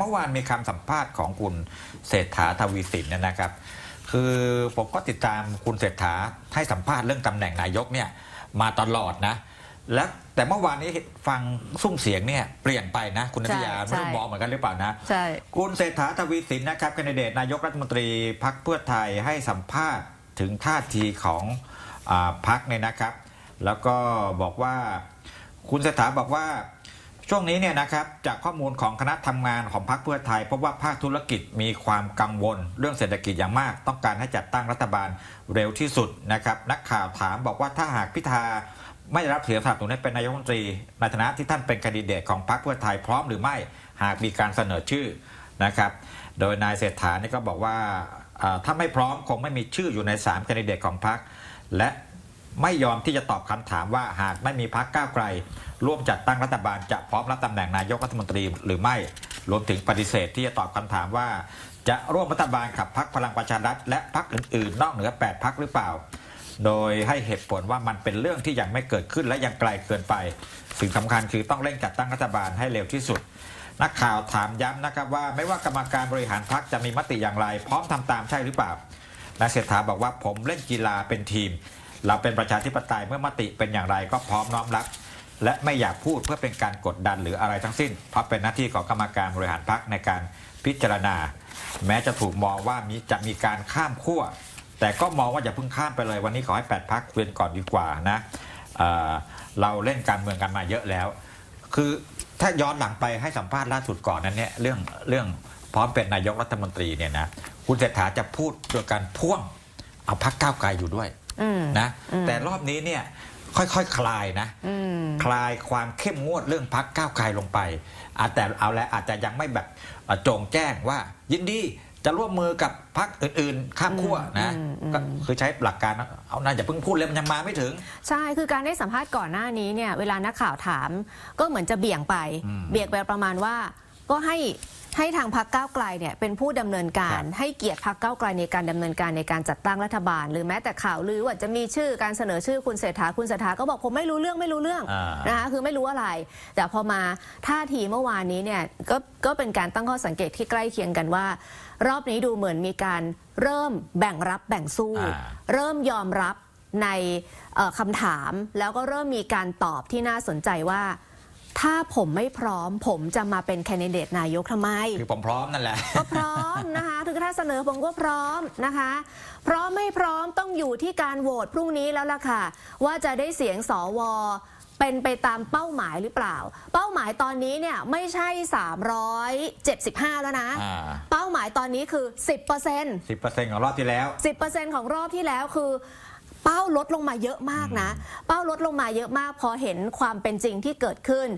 เมื่อวานมีคำสัมภาษณ์ของคุณเศรษฐาทวีสินเนยนะครับ คือผมก็ติดตามคุณเศรษฐาให้สัมภาษณ์เรื่องตำแหน่งนายกเนี่ยมาตลอดนะ และแต่เมื่อวานนี้ฟังซุ้มเสียงเนี่ยเปลี่ยนไปนะ คุณนัทยาใช่ไม่รู้ใช่มองเหมือนกันหรือเปล่านะใช่คุณเศรษฐาทวีสินนะครับแคนดิเดตนายกรัฐมนตรีพักเพื่อไทยให้สัมภาษณ์ถึงท่าทีของอาพักเนี่ยนะครับ แล้วก็บอกว่าคุณเศรษฐาบอกว่า ช่วงนี้เนี่ยนะครับจากข้อมูลของคณะทำงานของพักเพื่อไทยพบว่าภาคธุรกิจมีความกังวล เรื่องเศรษฐกิจอย่างมาก ต้องการให้จัดตั้งรัฐบาลเร็วที่สุดนะครับนักข่าวถามบอกว่าถ้าหากพิธาไม่ได้รับเสียงสนับสนุนให้เป็นนายกรัฐมนตรีในฐานะที่ท่านเป็นคนดิเดตของพรรคเพื่อไทยพร้อมหรือไม่หากมีการเสนอชื่อนะครับ โดยนายเศรษฐานี่ก็บอกว่าถ้าไม่พร้อมคงไม่มีชื่ออยู่ใน3คนดิเดตของพรรคและ ไม่ยอมที่จะตอบคำถามว่าหากไม่มีพรรคก้าวไกล ร่วมจัดตั้งรัฐบาลจะพร้อมรับตำแหน่งนายกรัฐมนตรีหรือไม่ รวมถึงปฏิเสธที่จะตอบคำถามว่า จะร่วมรัฐบาลกับพรรคพลังประชารัฐและพรรคอื่นๆ นอกเหนือ 8พรรคหรือเปล่า โดยให้เหตุผลว่ามันเป็นเรื่องที่ยังไม่เกิดขึ้นและยังไกลเกินไป สิ่งสำคัญคือต้องเร่งจัดตั้งรัฐบาลให้เร็วที่สุดนักข่าวถามย้ำนะครับว่าไม่ว่ากรรมการบริหารพรรคจะมีมติอย่างไร พร้อมทำตามใช่หรือเปล่านายเศรษฐาบอกว่าผมเล่นกีฬาเป็นทีม เราเป็นประชาธิปไตยเมื่อมติเป็นอย่างไรก็พร้อมน้อมรับและไม่อยากพูดเพื่อเป็นการกดดันหรืออะไรทั้งสิ้น เพราะเป็นหน้าที่ของกรรมการบริหารพรรคในการพิจารณา แม้จะถูกมองว่ามีจะมีการข้ามขั้วแต่ก็มองว่าอย่าเพิ่งข้ามไปเลยวันนี้ขอให้ 8พักคุยนก่อนดีกว่านะเเราเล่นการเมืองกันมาเยอะแล้ว คือถ้าย้อนหลังไปให้สัมภาษณ์ล่าสุดก่อนนั้นเนี่ยเรื่องเรื่องพร้อมเป็นนายกรัฐมนตรีเนี่ยนะคุณเศรษฐาจะพูดโดยการพ่วงเอาพักก้าวไกลอยู่ด้วย นะอืมแต่รอบนี้เนี่ยค่อยๆคคลายนะอืมคลายความเข้มงวดเรื่องพักก้าวไกลลงไปอาแต่เอาแล้วอาจจะยังไม่แบบเอ่อโจงแจ้งว่า ยินดีจะร่วมมือกับพักอื่นๆ ข้ามขั้วนะอืมอืมก็คือใช้หลักการนะเอาน่าอย่าเพิ่งพูดเลยมันยังมาไม่ถึง ใช่คือการให้สัมภาษณ์ก่อนหน้านี้เนี่ยเวลานักข่าวถาม ก็เหมือนจะเบี่ยงไปอืมเบี่ยงไปประมาณว่าก็ให้ ให้ทางพรรคก้าวไกลเนี่ยเป็นผู้ดำเนินการครับให้เกียรติพรรคก้าวไกลในการดำเนินการในการจัดตั้งรัฐบาล หรือแม้แต่ข่าวลือว่าจะมีชื่อการเสนอชื่อคุณเศรษฐาคุณเศรษฐาก็บอกผมไม่รู้เรื่องไม่รู้เรื่องอ่านนะคะคือไม่รู้อะไร แต่พอมาท่าทีเมื่อวานนี้เนี่ยก็ก็เป็นการตั้งข้อสังเกตที่ใกล้เคียงกันว่า รอบนี้ดูเหมือนมีการเริ่มแบ่งรับแบ่งสู้อ่าเริ่มยอมรับในเอ่อคำถาม แล้วก็เริ่มมีการตอบที่น่าสนใจว่า ถ้าผมไม่พร้อม ผมจะมาเป็นแคนดิเดตนายกทำไม คือผมพร้อมนั่นแหละ ก็พร้อมนะคะ ถึงถ้าเสนอผมก็พร้อมนะคะ พร้อมไม่พร้อมต้องอยู่ที่การโหวตพรุ่งนี้แล้วล่ะค่ะ ว่าจะได้เสียงสวเป็นไปตามเป้าหมายหรือเปล่า เป้าหมายตอนนี้เนี่ยไม่ใช่ 375 แล้วนะ อ่า เป้าหมายตอนนี้คือ 10%สิบเปอร์เซ็นต์ของรอบที่แล้ว 10%ของรอบที่แล้วคือ เป้าลดลงมาเยอะมากนะ เป้าลดลงมาเยอะมากพอเห็นความเป็นจริงที่เกิดขึ้น